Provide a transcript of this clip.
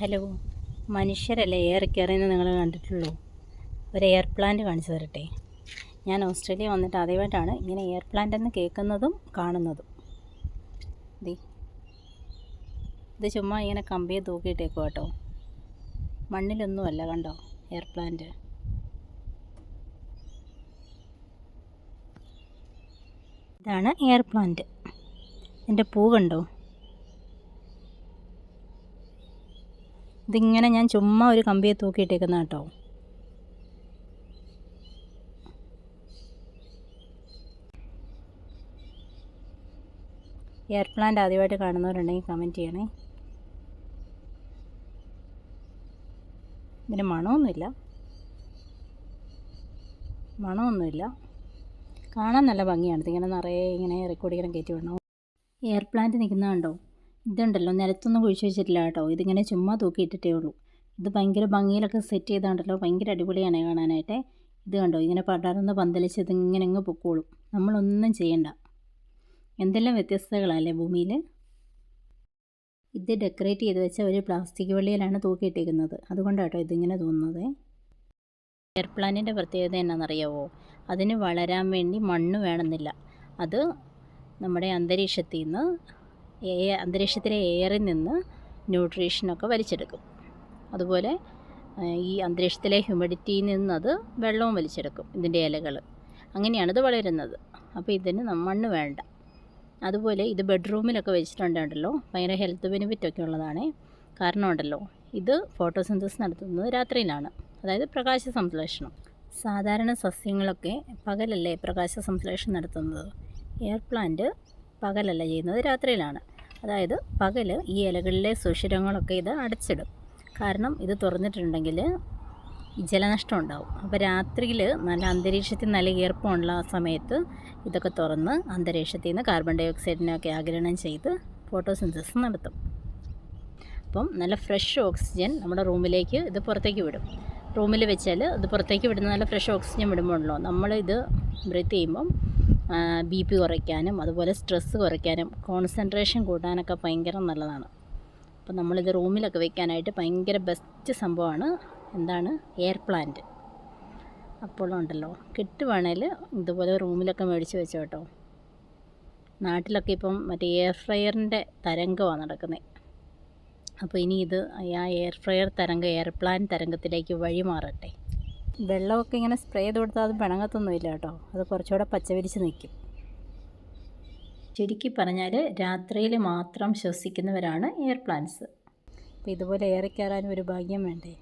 Hello മനുഷ്യരല്ലേ air കയറിയെന്ന് നിങ്ങൾ കണ്ടിട്ടുള്ളൂ? ഒരു എയർ പ്ലാന്റ് കാണിച്ചു തരട്ടെ. ഞാൻ ഓസ്ട്രേലിയ വന്നിട്ട് ആദ്യമായിട്ടാണ് ഇങ്ങനെ എയർ പ്ലാന്റ് എന്ന് കേൾക്കുന്നതും കാണുന്നതും. ഇത് ചുമ്മാ ഇങ്ങനെ കമ്പിയെ തൂക്കിയിട്ടേക്കും കേട്ടോ. മണ്ണിലൊന്നുമല്ല കണ്ടോ എയർ പ്ലാന്റ് ഇതാണ് എയർ പ്ലാന്റ് എന്റെ പൂ കണ്ടോ? ഇതിങ്ങനെ ഞാൻ ചുമ്മാ ഒരു കമ്പിയെ തൂക്കിയിട്ടേക്കുന്ന കേട്ടോ. എയർ പ്ലാന്റ് ആദ്യമായിട്ട് കാണുന്നവരുണ്ടെങ്കിൽ കമന്റ് ചെയ്യണേ. ഇതിന് മണമൊന്നുമില്ല. മണമൊന്നുമില്ല. കാണാൻ നല്ല ഭംഗിയാണ്. ഇതിങ്ങനെ നിറയെ ഇങ്ങനെ റെക്കോർഡ് ഇങ്ങനെ കയറ്റി വിടണം. എയർ പ്ലാന്റ് നിൽക്കുന്ന കണ്ടോ? ഇതുണ്ടല്ലോ നിലത്തൊന്നും കുഴിച്ച് വെച്ചിട്ടില്ല കേട്ടോ. ഇതിങ്ങനെ ചുമ്മാ തൂക്കിയിട്ടിട്ടേ ഉള്ളൂ. ഇത് ഭയങ്കര ഭംഗിയിലൊക്കെ സെറ്റ് ചെയ്താണ്ടല്ലോ ഭയങ്കര അടിപൊളിയാണ് കാണാനായിട്ട്. ഇത് കണ്ടോ ഇങ്ങനെ പടർന്ന് പന്തലിച്ച് ഇതിങ്ങനെ അങ്ങ് പൊക്കോളും. നമ്മളൊന്നും ചെയ്യണ്ട. എന്തെല്ലാം വ്യത്യസ്തകളല്ലേ ഭൂമിയിൽ ഇത് ഡെക്കറേറ്റ് ചെയ്ത് വെച്ച ഒരു പ്ലാസ്റ്റിക് വള്ളിയിലാണ് തൂക്കിയിട്ടേക്കുന്നത് അതുകൊണ്ടാട്ടോ ഇതിങ്ങനെ തോന്നുന്നത്. എയർ പ്ലാന്റിന്റെ പ്രത്യേകത എന്നാണെന്നറിയാവോ അതിന് വളരാൻ വേണ്ടി മണ്ണ് വേണമെന്നില്ല. അത് നമ്മുടെ അന്തരീക്ഷത്തിൽ നിന്ന് അന്തരീക്ഷത്തിലെ എയറിൽ നിന്ന് ന്യൂട്രീഷനൊക്കെ വലിച്ചെടുക്കും. അതുപോലെ ഈ അന്തരീക്ഷത്തിലെ ഹ്യൂമിഡിറ്റിയിൽ നിന്നത് വെള്ളവും വലിച്ചെടുക്കും ഇതിന്റെ ഇലകൾ. അങ്ങനെയാണ് ഇത് വളരുന്നത്. അപ്പോൾ ഇതിന് മണ്ണ് വേണ്ട. അതുപോലെ ഇത് ബെഡ്റൂമിലൊക്കെ വെച്ചിട്ടുണ്ടല്ലോ ഭയങ്കര ഹെൽത്ത് ബെനിഫിറ്റൊക്കെ ഉള്ളതാണ്. കാരണമുണ്ടല്ലോ ഇത് ഫോട്ടോസിന്തസിസ് നടത്തുന്നത് രാത്രിയിലാണ്. അതായത് പ്രകാശ സംശ്ലേഷണം. സാധാരണ സസ്യങ്ങളൊക്കെ പകലല്ലേ പ്രകാശ സംശ്ലേഷണം നടത്തുന്നത്? എയർ പ്ലാന്റ് പകലല്ല ചെയ്യുന്നത് രാത്രിയിലാണ്. അതായത് പകൽ ഈ ഇലകളിലെ സുഷിരങ്ങളൊക്കെ ഇത് അടച്ചിടും. കാരണം ഇത് തുറന്നിട്ടുണ്ടെങ്കിൽ ജലനഷ്ടം ഉണ്ടാവും. അപ്പോൾ രാത്രിയിൽ നല്ല അന്തരീക്ഷത്തിൽ നല്ല ഈർപ്പമുള്ള സമയത്ത് ഇതൊക്കെ തുറന്ന് അന്തരീക്ഷത്തിൽ നിന്ന് കാർബൺ ഡൈ ഓക്സൈഡിനെയൊക്കെ ആഗിരണം ചെയ്ത് ഫോട്ടോസിന്തസിസ് നടത്തും. അപ്പം നല്ല ഫ്രഷ് ഓക്സിജൻ നമ്മുടെ റൂമിലേക്ക് ഇത് പുറത്തേക്ക് വിടും. റൂമിൽ വെച്ചാൽ ഇത് പുറത്തേക്ക് വിടുന്ന നല്ല ഫ്രഷ് ഓക്സിജൻ വിടുമ്പോഴല്ലോ നമ്മളിത് ബ്രീത്ത് ചെയ്യുമ്പം ബി പി കുറയ്ക്കാനും അതുപോലെ സ്ട്രെസ്സ് കുറയ്ക്കാനും കോൺസെൻട്രേഷൻ കൂട്ടാനൊക്കെ ഭയങ്കര നല്ലതാണ്. അപ്പോൾ നമ്മളിത് റൂമിലൊക്കെ വെക്കാനായിട്ട് ഭയങ്കര ബെസ്റ്റ് സംഭവമാണ് എന്താണ്? എയർ പ്ലാന്റ് അപ്പോൾ ഉണ്ടല്ലോ. കിട്ടുവാണേൽ ഇതുപോലെ റൂമിലൊക്കെ മേടിച്ച് വെച്ചോ കേട്ടോ നാട്ടിലൊക്കെ ഇപ്പം മറ്റേ എയർ ഫ്രയറിന്റെ തരംഗമാണ് നടക്കുന്നത് അപ്പോൾ ഇനി ഇത് ആ എയർ ഫ്രയർ തരംഗം എയർ പ്ലാൻ തരംഗത്തിലേക്ക് വഴിമാറട്ടെ. വെള്ളമൊക്കെ ഇങ്ങനെ സ്പ്രേ ചെയ്ത് കൊടുത്താൽ അത് പിണങ്ങത്തൊന്നുമില്ല കേട്ടോ. അത് കുറച്ചുകൂടെ പച്ചവിരിച്ച് നിൽക്കും. ചുരുക്കി പറഞ്ഞാൽ രാത്രിയിൽ മാത്രം ശ്വസിക്കുന്നവരാണ് എയർ പ്ലാന്റ്സ്. അപ്പോൾ ഇതുപോലെ ഏറി കയറാനും ഒരു ഭാഗ്യം വേണ്ടേ?